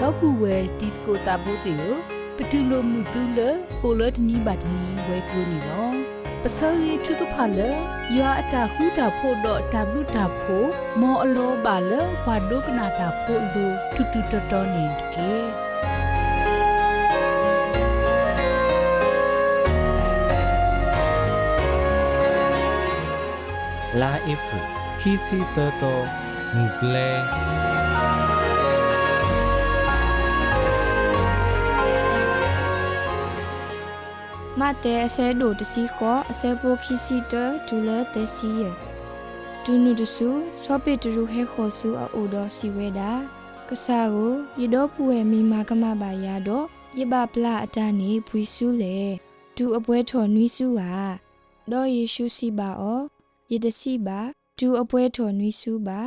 တော့ဘူးဝဲတီကိုတာဘိုတေယပတူလိုမှုတူလကိုလတနီဘတ်နီဝဲကလိုနီလောပစောရီထုကဖာလယောအတာဟူတာဖို့တော့တဘလူတာဖို့မောအလောပါလဘာဒုကနာတာဖို့လူတူတူတော်တော်နေကေလာအဖုခီစီတတော်မူပလဲ မတဲအစဲဒိုတစီခေါ်အစဲပိုခီစီတဒူလတစီယဒူနုတဆူစောပိတရူဟဲခေါ်ဆူအိုဒေါ်စီဝဲတာကဆာကိုရတော့ပူဝဲမိမာကမပါရတော့ရပပလာအတန်းနေဖွီဆူလေဒူအပွဲထော်နွီးဆူဟာတော့ယေရှုစီပါအောယတစီပါဒူအပွဲထော်နွီးဆူပါ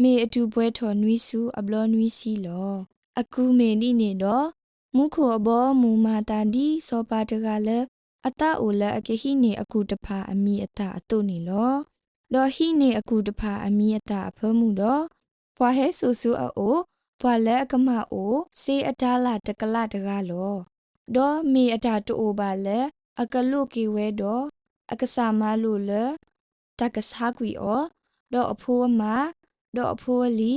မေအတူပွဲထော်နွီးဆူအဘလောနွီးစီလောအခုမေနီနေတော့ မုခုအဘောမူမာတာဒီစောပါတကလည်းအတအိုလည်းအကဟိနေအခုတဖာအမိအတအတုနေလောဒေါ်ဟိနေအခုတဖာအမိအတအဖဲမှုတော့ဖွာဟဲဆူဆူအိုဖွာလည်းအကမအိုစေအတားလာတကလတကားလောဒေါ်မေအတာတူပါလေအကလုကေဝဲတော့အကစားမလို့လေတကစားကွီအောဒေါ်အဖိုးမဒေါ်အဖိုးလီ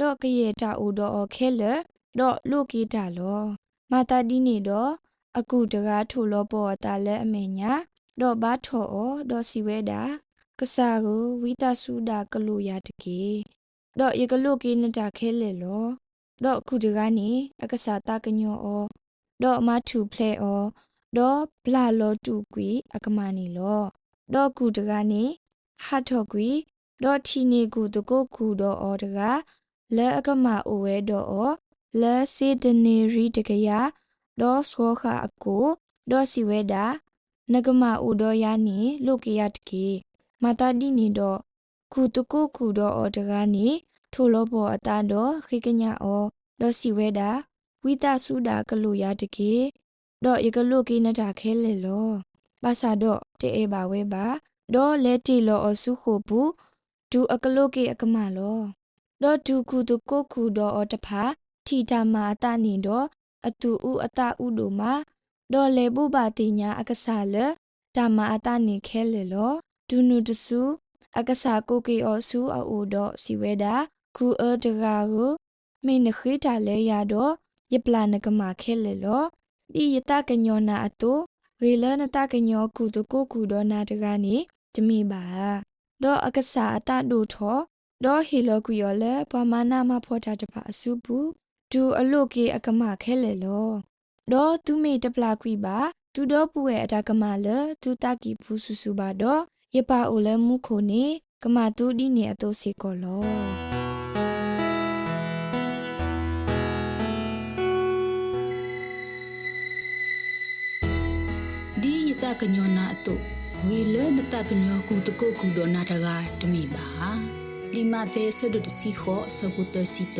ဒေါ်ကရေတာအိုဒေါ်ခဲလေဒေါ်လုကေတာလော မာတာဒီနေတော့အခုတကားထိုလောပေါ်တာလဲအမေညာဒေါ်ဘာထော်အောဒေါ်စီဝဲတာကစားကိုဝိတဆုဒါကလိုရတကေဒေါ်ရကလုကေနတာခဲလေလောဒေါ်အခုတကားနေအကစားတာကညောအောဒေါ်အမထူဖလဲအောဒေါ်ဘလာလောတူကွီအကမနီလောဒေါ်ကူတကားနေဟာထော်ကွီဒေါ်ထီနေကူတကိုကူဒေါ်အောတကားလဲအကမအိုဝဲဒေါ်အော လဲစေတနေရီတကရဒေါ်ဆောခအကိုဒေါ်စီဝဲတာနဂမအိုဒေါ်ယာနေလုကေယတကေမာတာဒီနေဒေါ်ကူတကိုကူဒေါ်အောတကားနေထိုလောပေါ်အတာဒေါ်ခိကညာအောဒေါ်စီဝဲတာဝိတဆုဒါကလိုရတကေဒေါ်ယကလုကေနတာခဲလေလောပါစာဒေါ်တေအေပါဝဲပါဒေါ်လဲတီလောအဆုခိုဘူးဒူအကလုကေအကမလောဒေါ်ဒူကူတကိုကူဒေါ်အောတဖာ ထီတာမာအတနေတော့အတူဥအတဥတို့မှာဒေါ်လေပုပါတိညာအကဆာလတာမာအတနေခဲလေလောဒုနုတစုအကဆာကိုကေအောစုအိုတော့စီဝဲတာခုအတကာကိုမိနခိတာလဲရတော့ယပလာနကမာခဲလေလောဒီယတကညောနာအတူရေလနတကညောကုတကိုကုဒေါနာတကနေတမိပါဒေါ်အကဆာအတတို့ထောဒေါ်ဟီလောကွီယောလေပမာနာမဖောတာတပါအစုဘူး ဒူအလုကေအကမခဲလေလောဒေါ်သူမေတပလာကွီပါသူတော့ပူရဲ့အတာကမလသူတကီဖူးဆူဆူပါတော့ရပါအိုလဲမှုခိုနေကမတူဒီနေအတိုးစီကောလောဒီယတကညောနာအတုဝေလနတကညောကူတကုကူဒေါနာတကတမိပါဒီမတဲ့ဆဒတစီခောစပုတစီတ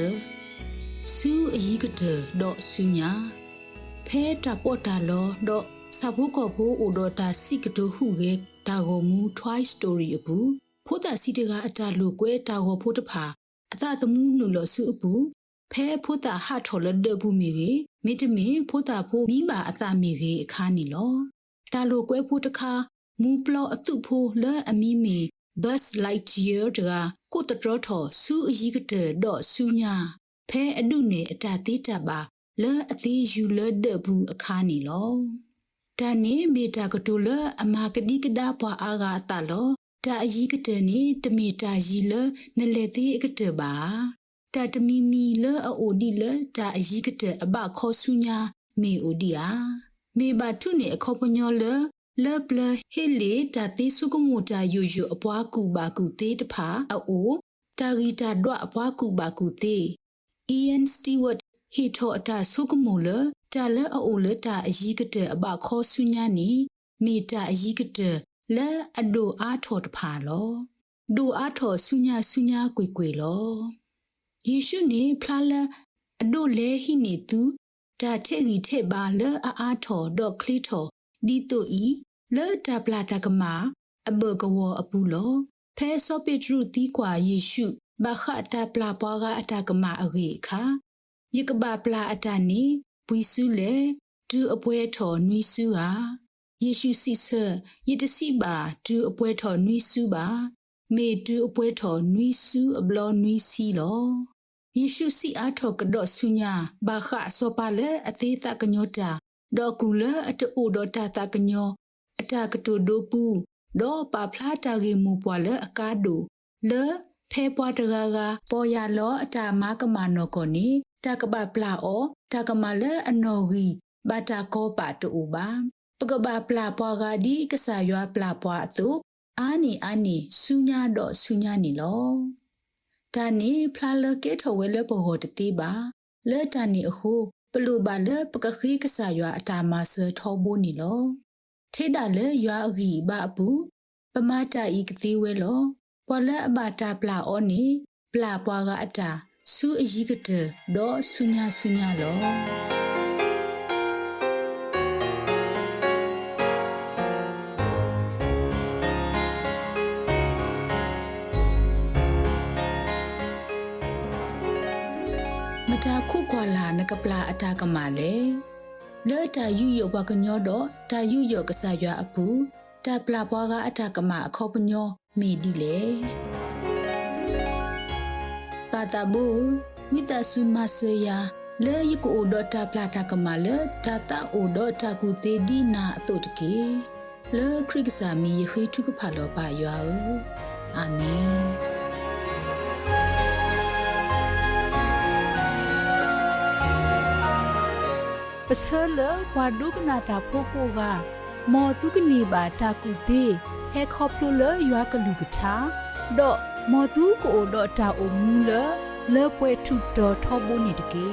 ဆူအယီကတဲ့ဒေါ်ဆူညာဖဲတာပေါ်တာလောဒေါ်စဘုကောဖိုးအိုဒေါ်တာစီကတိုဟုရဲ့တာဂောမူ try story အပူဖိုးတာစီတကအတာလူကွဲတာဂောဖိုးတဖာအတသမူးနုလောဆူအပူဖဲဖိုးတာဟထော်လဒဘူးမီရေမိတမင်ဖိုးတာဖိုးမိပါအတမီရေအခါနီလောတာလိုကွဲဖို့တခါမူပလောအတုဖို့လဲအမီမီ bus light year တကကိုတတော်ထော်စူအကြီးကတဲ့တော့စူညာ ဖဲအဒုနေအတသေးတပါလဲအသေးယူလဲတဲ့ဘူးအခါနီလောဒါနေမေတာကတူလဲအမာကတိကဒါပွားအားကအတလောဒါအကြီးကတဲ့နေတမီတာရီလဲနလေသေးအကတဲ့ပါတာတမီမီလဲအိုဒီလဲဒါအကြီးကတဲ့အဘခေါ်စူညာမေအိုဒီယာမေဘာထုနေအခေါ်ပညောလလဘလဟေလေတာတိစုကမူတာယူယူအပွားကူပါကူသေးတဖာအိုတာဂီတာဒွအပွားကူပါကူသေး Ian Stewart ဟီထောအတာစုကမူလတာလအိုလတာအကြီးကတဲ့အပခေါ်ဆုညာနီမီတာအကြီးကတဲ့လဲအဒိုအားထော်တဖာလောဒိုအားထော်ဆုညာဆုညာကွေကွေလောယေရှုနေဖလာလအဒိုလဲဟိနေသူဒါထဲကြီးထဲပါလဲအားထော်ဒေါကလီထော်ဒီတိုဤလဲတာပလာတကမာအဘကဝအပူလောဖဲဆောပိတရုတီကွာယေရှု ဘခတာပလာပွားကအတကမာအဂေခာယကဘာပလာအတနီဘွီစုလေဒူအပွဲထော်နွီစုဟာယေရှုစီဆာယတစီပါဒူအပွဲထော်နွီစုပါမေဒူအပွဲထော်နွီစုအဘလောနွီစီလောယေရှုစီအားထော်ကတော့ဆုညာဘာခဆောပါလေအသေးသကညောတာဒေါ်ကူလအတူဒေါ်တာတကညောအတာကတူဒိုပူဒေါ်ပါဖလာတာဂေမူပွာလေအကားဒိုလေ ဖဲပွားတကားကပေါ်ရလောအတာမကမနောကိုနီတကပပလာအောတကမလေအနော်ဂီဘာတာကောပါတူပါပကဘာပလာပွားကဒီကဆာရွာပလာပွားအတုအာနီအာနီဆူညာတော့ဆူညာနီလောဒါနီဖလာလကေထဝဲလဘောတတိပါလဲတန်နီအခုပလူပါလပကခိကဆာရွာအတာမဆထောဘိုနီလောထေဒါလေရွာအဂီဘာဘူးပမတာဤကတိဝဲလော ပွာလအဘတာပလာအောနီပလာပွားကအတာဆူအကြီးကတဲ့ဒေါ်ဆူညာဆူညာလောမတာခုခွာလာနကပလာအတာကမာလေလဲတာယူယောဘကညောတော့တာယူယောကဆာရွာအပူတာပလာပွားကအတာကမာအခေါပညော မိဒီလေပါတာဘူးဝိတဆုမဆေယာလဲယကိုဒတာပလာတာကမာလေတာတာအိုဒတာကူသေးဒီနာအတုတကေလဲခရစ်စာမီယခိထုကဖာလောပါရွာအာမင်ပစလဝါဒုကနာတာဖိုကိုကမောတုကနေပါတာကူသေး ဟဲခေါပလိုလရွာကလူကထာဒေါ်မောတုကိုဒေါ်တာအမူလလေပွဲထုတော်ထောဘိုနီတကေ